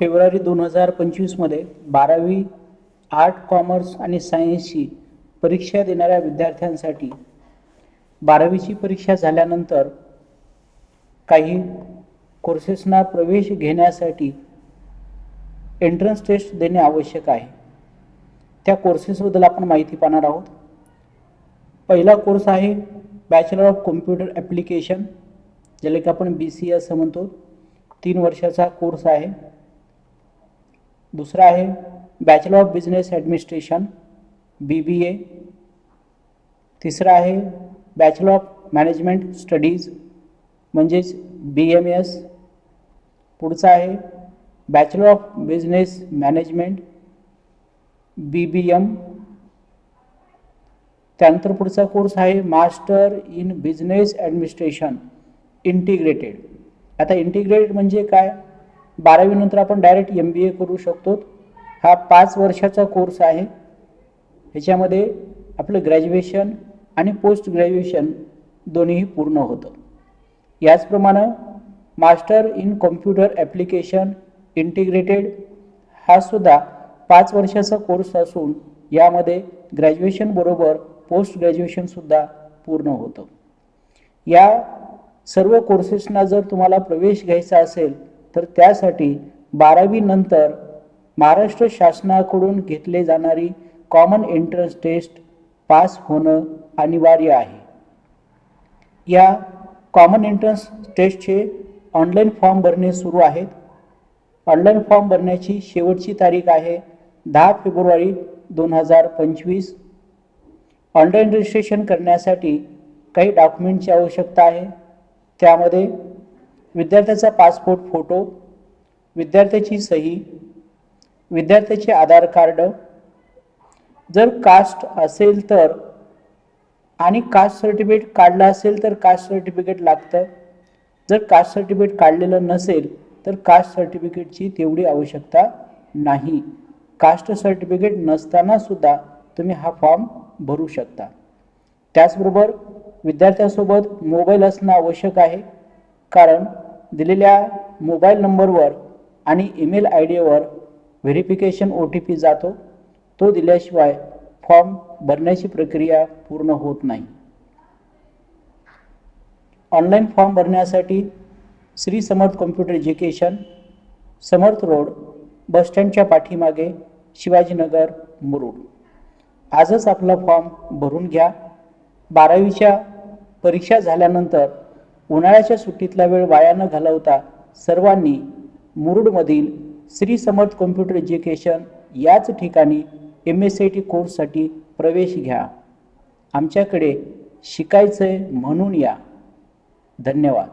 February दोन हजार पंचवीसमध्ये बारावी आर्ट कॉमर्स आणि सायन्सची परीक्षा देणाऱ्या विद्यार्थ्यांसाठी बारावीची परीक्षा झाल्यानंतर काही कोर्सेसना प्रवेश घेण्यासाठी एंट्रन्स टेस्ट देणे आवश्यक आहे. त्या कोर्सेसबद्दल आपण माहिती पाहणार आहोत. पहिला कोर्स आहे बॅचलर ऑफ कॉम्प्युटर ॲप्लिकेशन ज्याला की आपण बी सी असं म्हणतो. तीन वर्षाचा कोर्स आहे. दुसरा है bachelor of business administration B B A तिसरा आहे बॅचलर ऑफ़ मॅनेजमेंट स्टडीज़ म्हणजेच बी एम एस पुढचा आहे bachelor of business management B B M त्यानंतर पुढचा कोर्स आहे master in business administration integrated आता इंटिग्रेटेड म्हणजे काय? बारावीनंतर आपण डायरेक्ट एम बी ए करू शकतो. हा पाच वर्षाचा कोर्स आहे. ह्याच्यामध्ये आपलं ग्रॅज्युएशन आणि पोस्ट ग्रॅज्युएशन दोन्हीही पूर्ण होतं. याचप्रमाणे master in computer application integrated हा सुद्धा पाच वर्षाचा कोर्स असून यामध्ये ग्रॅज्युएशनबरोबर पोस्ट ग्रॅज्युएशनसुद्धा पूर्ण होतं. या सर्व कोर्सेसना जर तुम्हाला प्रवेश घ्यायचा असेल तर त्यासाठी बारावीनंतर महाराष्ट्र शासनाकडून घेतले जाणारी कॉमन एंट्रन्स टेस्ट पास होणं अनिवार्य आहे. या कॉमन एंट्रन्स टेस्टचे ऑनलाईन फॉर्म भरणे सुरू आहेत. ऑनलाईन फॉर्म भरण्याची शेवटची तारीख आहे दहा फेब्रुवारी दोन हजार पंचवीस. ऑनलाईन रजिस्ट्रेशन करण्यासाठी काही डॉक्युमेंटची आवश्यकता आहे. त्यामध्ये विद्यार्थ्याचा पासपोर्ट फोटो विद्यार्थ्याची सही विद्यार्थ्याचे आधार कार्ड. जर कास्ट असेल तर आणि कास्ट सर्टिफिकेट काढलं असेल तर कास्ट सर्टिफिकेट लागतं. जर कास्ट सर्टिफिकेट काढलेलं नसेल तर कास्ट सर्टिफिकेटची तेवढी आवश्यकता नाही. कास्ट सर्टिफिकेट नसताना सुद्धा तुम्ही हा फॉर्म भरू शकता. त्याचबरोबर विद्यार्थ्यासोबत मोबाईल असणं आवश्यक आहे. कारण दिलेल्या मोबाईल नंबरवर आणि ईमेल आय डीवर व्हेरिफिकेशन ओ टी पी जातो. तो दिल्याशिवाय फॉर्म भरण्याची प्रक्रिया पूर्ण होत नाही. ऑनलाईन फॉर्म भरण्यासाठी Shri Samarth computer education Samarth road बसस्टँडच्या पाठीमागे शिवाजीनगर मुरुड. आजच आपला फॉर्म भरून घ्या. बारावीच्या परीक्षा झाल्यानंतर उन्हाळ्याच्या सुट्टीतला वेळ वाया न घालवता सर्वांनी मुरुडमधील श्री समर्थ कॉम्प्युटर एज्युकेशन याच ठिकाणी एम एस आय टी कोर्ससाठी प्रवेश घ्या. आमच्याकडे शिकायचं आहे म्हणून या. धन्यवाद.